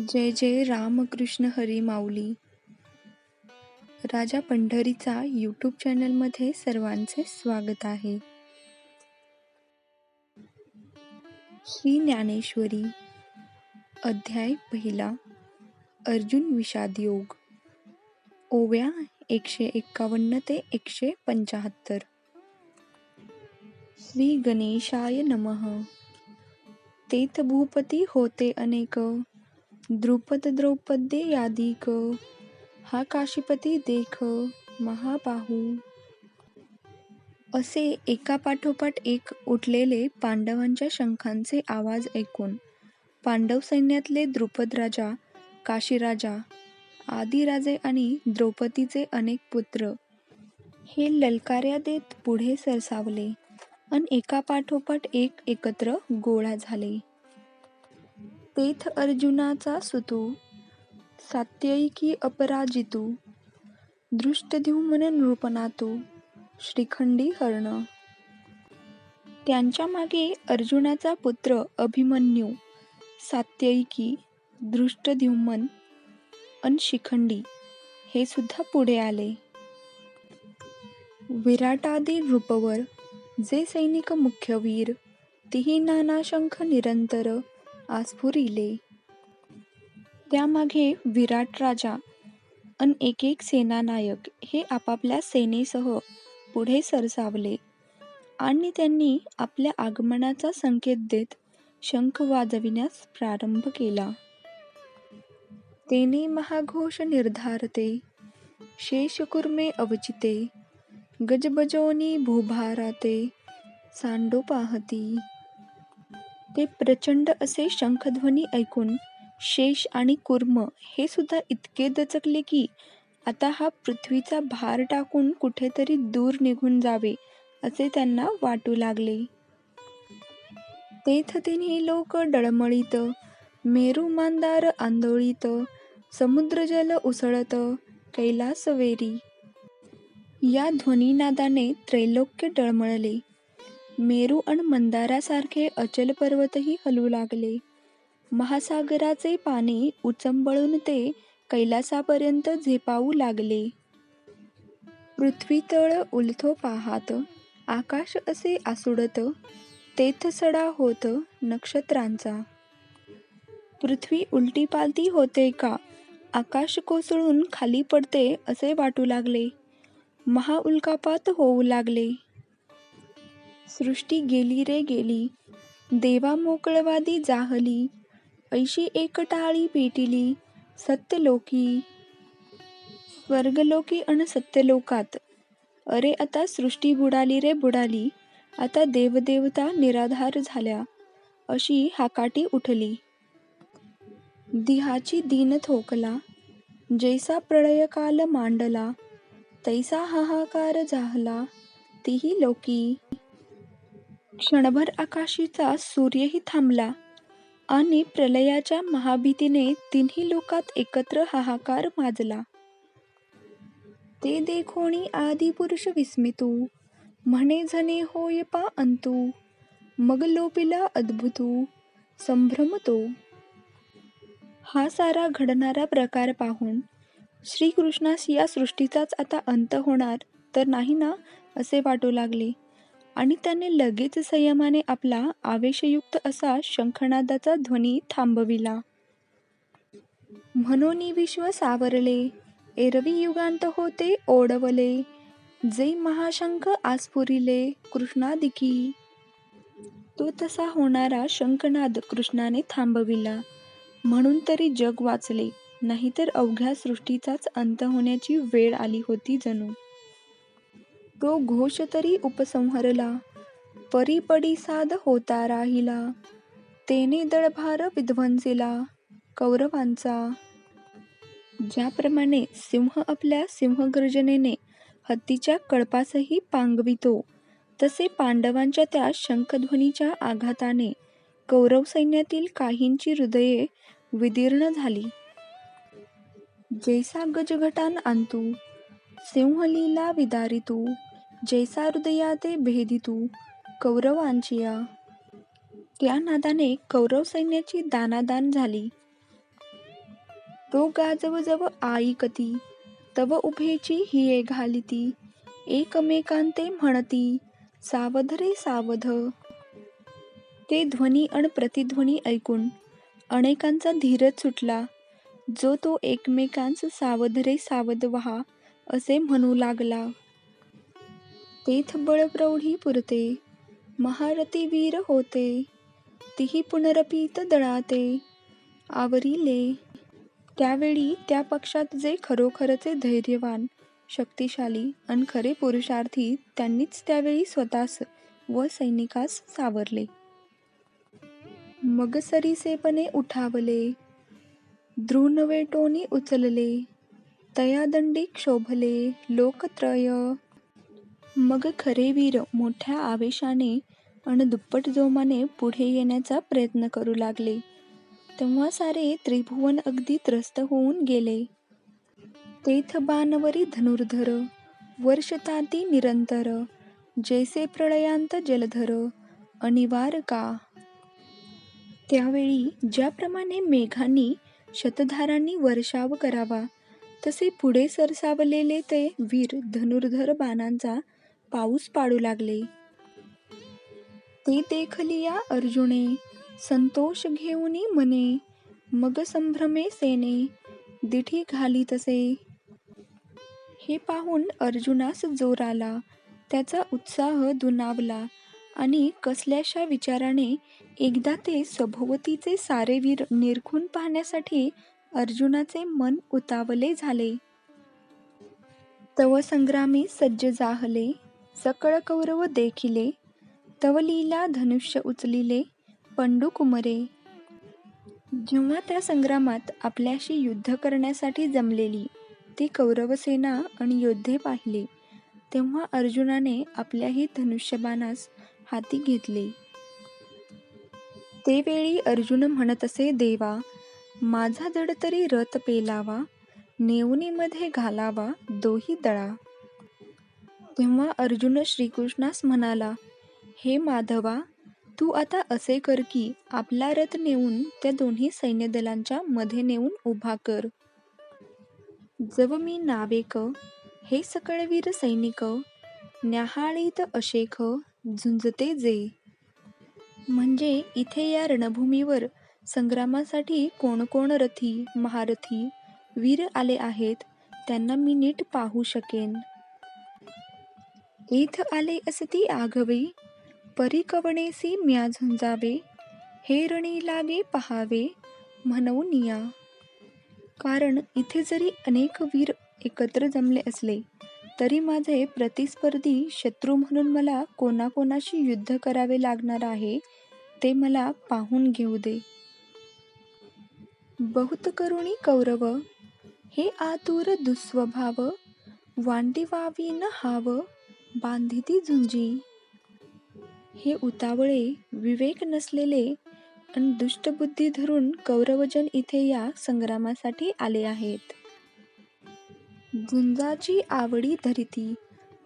जय जय रामकृष्ण हरी माऊली. राजा पंढरीचा यूट्यूब चॅनलमध्ये सर्वांचे स्वागत आहे. श्री ज्ञानेश्वरी अध्याय पहिला अर्जुन विषाद योग. ओव्या एकशे एक्कावन्न ते एकशे पंचाहत्तर. श्री गणेशाय नमः. तेथ भूपती होते अनेक. द्रुपद द्रौपदे यादिक हा काशीपती देख महाबाहू. असे एकापाठोपाठ एक उठलेले पांडवांच्या शंखांचे आवाज ऐकून पांडव सैन्यातले द्रुपद राजा काशीराजा आदी राजे आणि द्रौपदीचे अनेक पुत्र हे ललकार्या देत पुढे सरसावले अन एकापाठोपाठ एक एकत्र गोळा झाले. तेथ अर्जुनाचा सुतू. सात्ययिकी अपराजितू. दृष्टद्युम्न नृपनातू श्रीखंडी हरण. त्यांच्या मागे अर्जुनाचा पुत्र अभिमन्यू. सात्ययिकी दृष्टद्युम्न अन शिखंडी हे सुद्धा पुढे आले. विराटादी नृपवर जे सैनिक मुख्य वीर नानाशंख निरंतर आस्फुरिले त्यामागे विराट राजा अन एक एक सेनानायक हे आपापल्या सेनेसह पुढे सरसावले आणि त्यांनी आपल्या आगमनाचा संकेत देत शंख वाजविण्यास प्रारंभ केला. तेने महाघोष निर्धारते शेषकुर्मे अवचिते गजबजोनी भूभाराते सांडो पाहती. ते प्रचंड असे शंखध्वनी ऐकून शेष आणि कुर्म हे सुद्धा इतके दचकले की आता हा पृथ्वीचा भार टाकून कुठेतरी दूर निघून जावे असे त्यांना वाटू लागले. तेथ तिन्ही लोक डळमळीत मेरू मांदार आंदोळीत समुद्रजल उसळत कैलासवेरी. या ध्वनीनादाने त्रैलोक्य डळमळले. मेरू आणि मंदारासारखे अचल पर्वतही हलू लागले. महासागराचे पाणी उचंबळून ते कैलासापर्यंत झेपावू लागले. पृथ्वीतळ उलथो पाहात आकाश असे आसुडत तेथ सडा होत नक्षत्रांचा. पृथ्वी उलटी पालती होते का? आकाश कोसळून खाली पडते असे वाटू लागले. महाउल्कापात होऊ लागले. सृष्टी गेली रे गेली. देवा मोकळवादी जाहली. ऐशी एकटाळी पेटिली सत्यलोकी. स्वर्गलोकी अन सत्यलोकात. अरे आता सृष्टी बुडाली रे बुडाली. आता देवदेवता निराधार झाल्या. अशी हाकाटी उठली. दिहाची दीन थोकला. जैसा प्रळयकाल मांडला तैसा हाहाकार झाला तीही लोकी. क्षणभर आकाशीचा सूर्यही थांबला आणि प्रलयाच्या महाभीतीने तिन्ही लोकात एकत्र हाहाकार माजला. ते देखोणी आदिपुरुष विस्मितू म्हणे झने होय पा अंतू मग लोपिला अद्भुतू संभ्रमतो. हा सारा घडणारा प्रकार पाहून श्रीकृष्णास या सृष्टीचाच आता अंत होणार तर नाही ना असे वाटू लागले. आणि त्याने लगेच संयमाने आपला आवेशयुक्त असा शंखनादाचा ध्वनी थांबविला. म्हणून विश्व सावरले एरवी युगांत होते ओढवले जे महाशंख आस्फुरिले कृष्णादिकी. तो तसा होणारा शंखनाद कृष्णाने थांबविला. म्हणून तरी जग वाचले नाहीतर अवघ्या सृष्टीचाच अंत होण्याची वेळ आली होती जणू. तो घोष तरी उपसंहरला परी पडी साध होता राहिला. तेने दळभार विध्वंसिला कौरवांचा. ज्याप्रमाणे सिंह आपल्या सिंहगर्जनेने हत्तीच्या कळपासही पांगवितो तसे पांडवांच्या त्या शंखध्वनीच्या आघाताने कौरव सैन्यातील काहींची हृदये विदीर्ण झाली. जैसा गजघटान आणतू सिंहलीला विदारितू. जैसा हृदया ते भेदितू कौरवांचिया त्या नादाने कौरव सैन्याची दानादान झाली. तो गाजव जव आईकती तव उभेची हिये घालिती एकमेकांते म्हणती सावध रे सावध. ते ध्वनी अण प्रतिध्वनी ऐकून अनेकांचा धीरच सुटला जो तो एकमेकांस सावध रे सावध व्हा असे म्हणू लागला. तेथ बळ प्रौढी पुरते महारथी वीर होते तिही पुनरपीत दळाते आवरिले. त्यावेळी त्या पक्षात जे खरोखरचे धैर्यवान शक्तिशाली आणि खरे पुरुषार्थी त्यांनीच त्यावेळी स्वतःस व सैनिकास सावरले. मग सरीसेपणे उठावले. द्रुनवेटोनी उचलले. तयादंडी क्षोभले. लोकत्रय मग खरे वीर मोठ्या आवेशाने अन दुप्पट जोमाने पुढे येण्याचा प्रयत्न करू लागले. तेव्हा सारे त्रिभुवन अगदी त्रस्त होऊन गेले. तेथ बाणवरी धनुर्धर वर्षताती निरंतर जैसे प्रळयांत जलधर अनिवार का? त्यावेळी ज्याप्रमाणे मेघांनी शतधारांनी वर्षाव करावा तसे पुढे सरसावलेले ते वीर धनुर्धर बाणांचा पाऊस पाडू लागले. ते देखलिया अर्जुने संतोष घेऊनी मने मग संभ्रमे सेने दिठी घाली तसे. हे पाहून अर्जुनास जोर आला त्याचा उत्साह दुनावला आणि कसल्याशा विचाराने एकदा ते सभोवतीचे सारे वीर निरखून पाहण्यासाठी अर्जुनाचे मन उतावले झाले. तव संग्रामी सज्ज जाहले सकळ कौरव देखिले तवलीला धनुष्य उचलिले पंडू कुमरे. जेव्हा त्या संग्रामात आपल्याशी युद्ध करण्यासाठी जमलेली ती कौरवसेना आणि योद्धे पाहिले तेव्हा अर्जुनाने आपल्याही धनुष्यबाणास हाती घेतले. ते वेळी अर्जुन म्हणत असे देवा माझा जड तरी रथ पेलावा नेवनीमध्ये घालावा दोही दळा. तेव्हा अर्जुन श्रीकृष्णास म्हणाला हे माधवा तू आता असे कर की आपला रथ नेऊन त्या दोन्ही सैन्यदलांच्या मध्ये नेऊन उभा कर. जव मी नावेक हे सकळवीर सैनिक न्याहाळीत अशेख झुंजते जे. म्हणजे इथे या रणभूमीवर संग्रामासाठी कोण कोण रथी महारथी वीर आले आहेत त्यांना मी नीट पाहू शकेन. इथ आले असती आघवे. परिकवणेसी म्या झुंजावे हेरणी लागे पहावे. म्हणून या. कारण इथे जरी अनेक वीर एकत्र जमले असले तरी माझे प्रतिस्पर्धी शत्रू म्हणून मला कोणाकोणाशी युद्ध करावे लागणार आहे ते मला पाहून घेऊ दे. बहुत करुणी कौरव हे आतुर दुस्वभाव वांडी वावी न हावं बांधिती झुंजी. हे उतावळे विवेक नसलेले आणि दुष्टबुद्धी धरून कौरवजन इथे या संग्रामासाठी आले आहेत. झुंजाची आवडी धरिती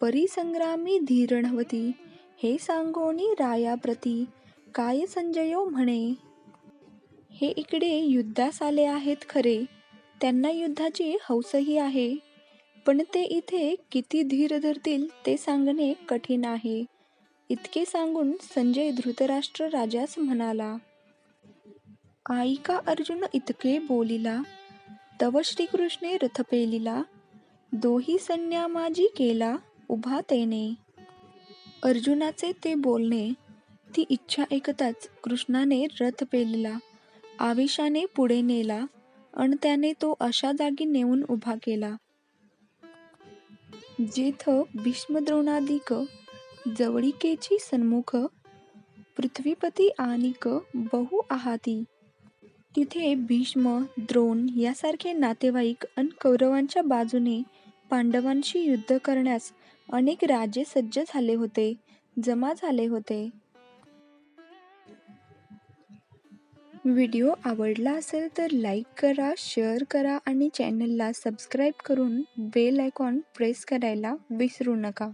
परिसंग्रामी धीरणवती हे सांगोनी रायाप्रती काय संजयो म्हणे? हे इकडे युद्धास आले आहेत खरे त्यांना युद्धाची हौसही आहे. पण ते इथे किती धीर धरतील ते सांगणे कठीण आहे. इतके सांगून संजय धृतराष्ट्र राजास म्हणाला आईका अर्जुन इतके बोलिला. तव श्रीकृष्णे रथ पेलिला दोही सन्या माझी केला उभा तेने. अर्जुनाचे ते बोलणे ती इच्छा ऐकताच कृष्णाने रथ पेलिला आवेशाने पुढे नेला आणि त्याने तो अशा जागी नेऊन उभा केला. जेथ भीष्मद्रोणादिक जवळिकेची सन्मुख पृथ्वीपती आणिक बहु आहाती. तिथे भीष्म द्रोण यासारखे नातेवाईक अन कौरवांच्या बाजूने पांडवांशी युद्ध करण्यास अनेक राजे सज्ज झाले होते जमा झाले होते. व्हिडिओ आवडला असेल तर लाईक करा शेअर करा आणि चॅनलला सबस्क्राईब करून बेल आयकॉन प्रेस करायला विसरू नका.